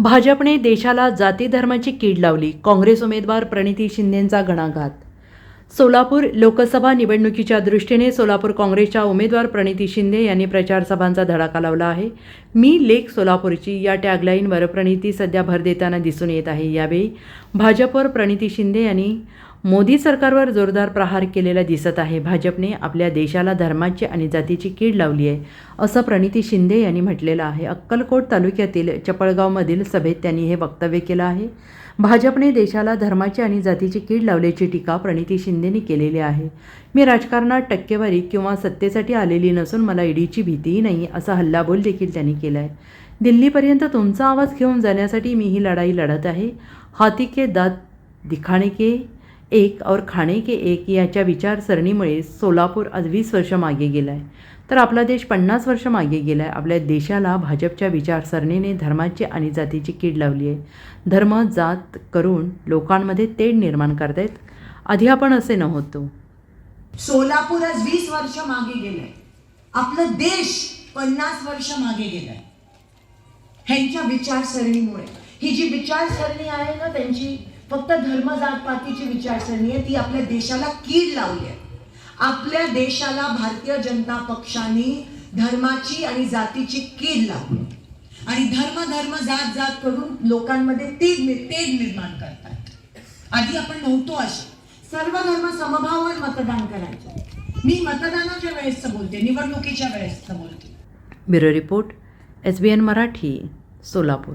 भाजपने देशाला जाती धर्माची कीड लावली. काँग्रेस उमेदवार प्रणिती शिंदेंचा घणाघात सोलापूर लोकसभा निवडणुकीच्या दृष्टीने सोलापूर काँग्रेसच्या उमेदवार प्रणिती शिंदे यांनी प्रचारसभांचा धडाका लावला आहे. मी लेख सोलापूरची या टॅगलाईनवर प्रणिती सध्या भर देताना दिसून येत आहे. यावेळी भाजपवर प्रणिती शिंदे यांनी मोदी सरकारवर जोरदार प्रहार केलेला दिसत आहे. भाजपने आपल्या देशाला धर्माची आणि जातीची कीड लावली आहे असं प्रणिती शिंदे यांनी म्हटलेलं आहे. अक्कलकोट तालुक्यातील चपळगावमधील सभेत त्यांनी हे वक्तव्य केलं आहे. भाजपने देशाला धर्माची आणि जातीची कीड लावल्याची टीका प्रणिती शिंदेनी केलेली आहे. मी राजकारणात टक्केवारी किंवा सत्तेसाठी आलेली नसून मला ईडीची भीतीही नाही असा हल्लाबोल देखील त्यांनी केला आहे दिल्लीपर्यंत तुमचा आवाज घेऊन जाण्यासाठी मी ही लढाई लढत आहे. हाती के दात दिखाणे के एक और खाणे के एक याच्या विचारसरणीमुळे सोलापूर आज वीस वर्ष मागे गेला आहे तर आपला देश पन्नास वर्ष मागे गेला आहे आपल्या देशाला भाजपच्या विचारसरणीने धर्माची आणि जातीची कीड लावली आहे. धर्म जात करून लोकांमध्ये तेढ निर्माण करतायत. आधी आपण असे नव्हतो. सोलापूर आज वीस वर्ष मागे गेलंय. आपलं देश पन्नास वर्ष मागे गेलाय. ह्यांच्या विचारसरणीमुळे. ही जी विचारसरणी आहे ना त्यांची फक्त धर्म जात पातीची विचारसरणी आहे ती आपल्या देशाला कीड लावली आहे. आपल्या देशाला भारतीय जनता पक्षाने धर्माची आणि जातीची कीड लावली आणि धर्म धर्म जात जात करून लोकांमध्ये तेज नि- निर्माण करतात. आधी आपण नव्हतो असे. सर्व धर्म समभावावर मतदान करायचे. मी मतदानाच्या वेळेस बोलते निवडणुकीच्या वेळेसचं बोलते. Bureau report S B N Marathi Solapur.